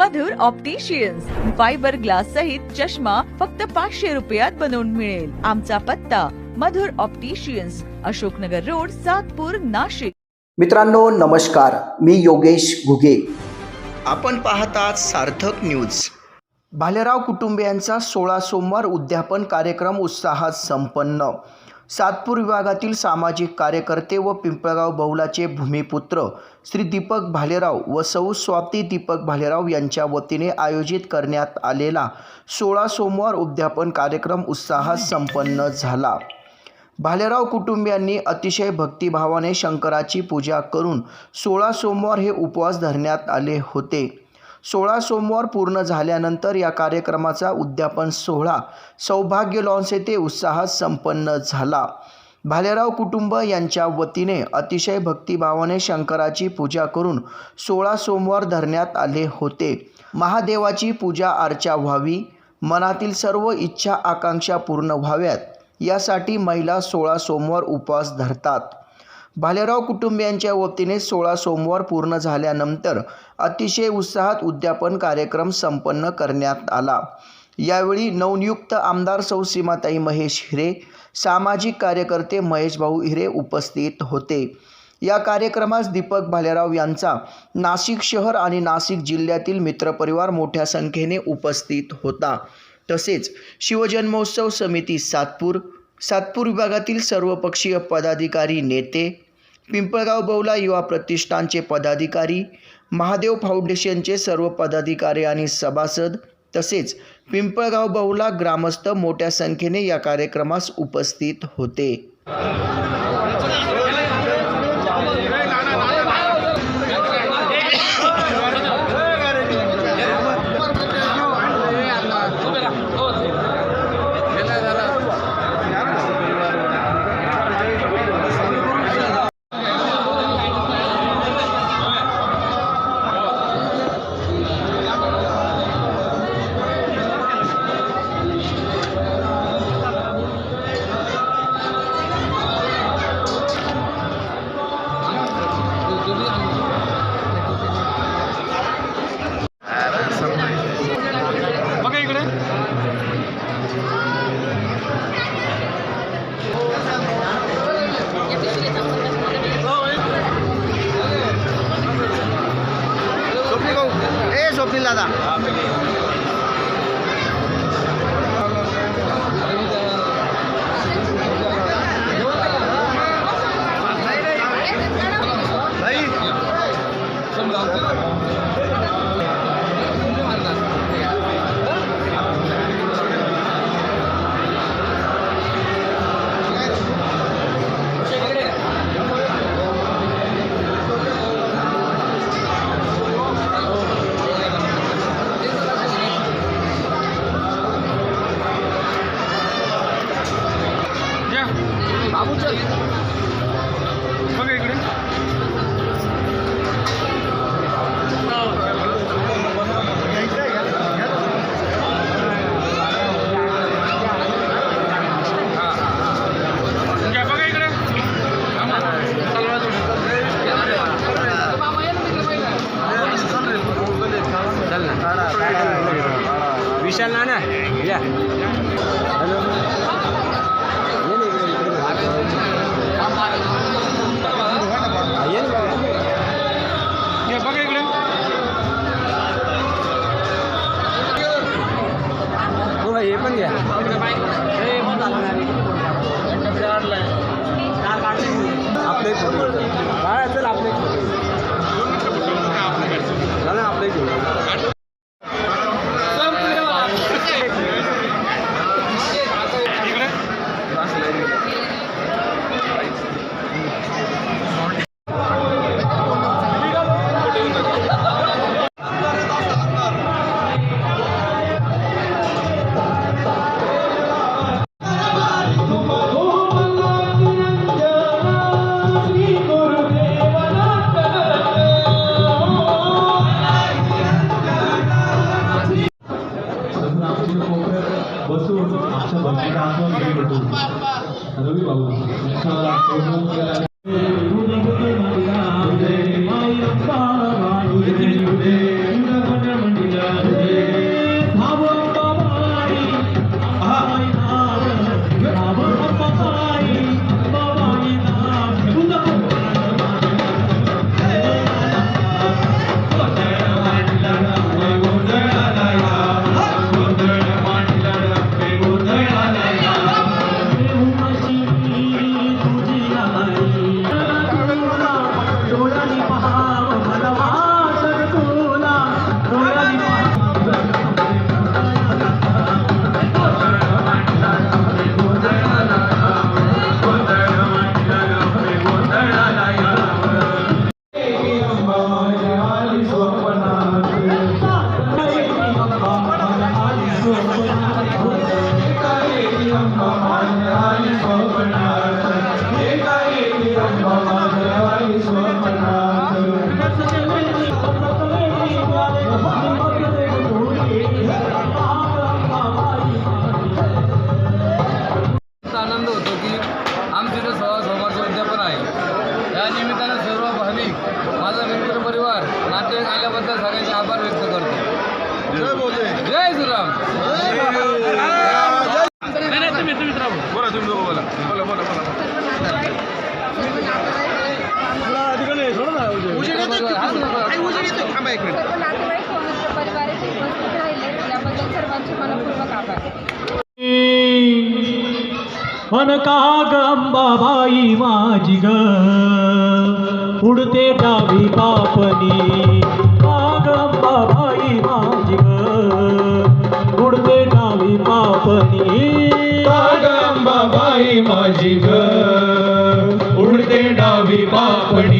मधुर opticians fibre glass सहित चष्मा फक्त पाचशे रुपयात बनवून मिळेल. आमचा पत्ता मधुर ऑप्टिशियन्स अशोकनगर रोड सातपूर नाशिक. मित्रांनो नमस्कार. मी योगेश घुगे. आपण पाहतात सार्थक न्यूज भालेराव कुटुंबियांचा सोळा सोमवार उद्यापन कार्यक्रम उत्साहात संपन्न. सातपूर विभागातील सामाजिक कार्यकर्ते व पिंपळगाव बहुलाचे भूमिपुत्र श्री दीपक भालेराव व सौ स्वाती दीपक भालेराव यांच्या वतीने आयोजित करण्यात आलेला सोळा सोमवार उद्यापन कार्यक्रम उत्साहात संपन्न झाला. भालेराव कुटुंबियांनी अतिशय भक्तिभावाने शंकराची पूजा करून सोळा सोमवार हे उपवास धरण्यात आले होते. सोळा सोमवार पूर्ण झाल्यानंतर या कार्यक्रमाचा उद्यापन सोहळा सौभाग्य लॉन्स येथे उत्साहात संपन्न झाला. भालेराव कुटुंब यांच्या वतीने अतिशय भक्तिभावाने शंकराची पूजा करून सोळा सोमवार धरण्यात आले होते. महादेवाची पूजा अर्चा व्हावी मनातील सर्व इच्छा आकांक्षा पूर्ण व्हाव्यात यासाठी महिला सोळा सोमवार उपवास धरतात. भालेराव कुटुंबियांच्या वतीने सोळा सोमवार पूर्ण झाल्यानंतर अतिशय उत्साहात उद्यापन कार्यक्रम संपन्न करण्यात आला. यावेळी नवनियुक्त आमदार सौ सीमाताई महेश हिरे सामाजिक कार्यकर्ते महेश भाऊ हिरे उपस्थित होते. या कार्यक्रमास दीपक भालेराव यांचा नाशिक शहर आणि नाशिक जिल्ह्यातील मित्रपरिवार मोठ्या संख्येने उपस्थित होता. तसेच शिवजन्मोत्सव समिती सातपूर सातपूर विभागातील सर्वपक्षीय पदाधिकारी नेते पिंपळगाव बौला युवा प्रतिष्ठानचे पदाधिकारी महादेव फाउंडेशनचे सर्व पदाधिकारी आणि सभासद तसेच पिंपळगाव बहुला ग्रामस्थ मोठ्या संख्येने या कार्यक्रमास उपस्थित होते. स्वप्नील दादा. या बसून आमच्या भक्तीला आठवण घेत होतो रवी भाऊ अन का ग अंबाबाई माझी ग. उडते डावी पापणी का ग अंबाबाई माझी ग. उडते डावी पापणी का ग अंबाबाई माझी ग. उडते डावी पापणी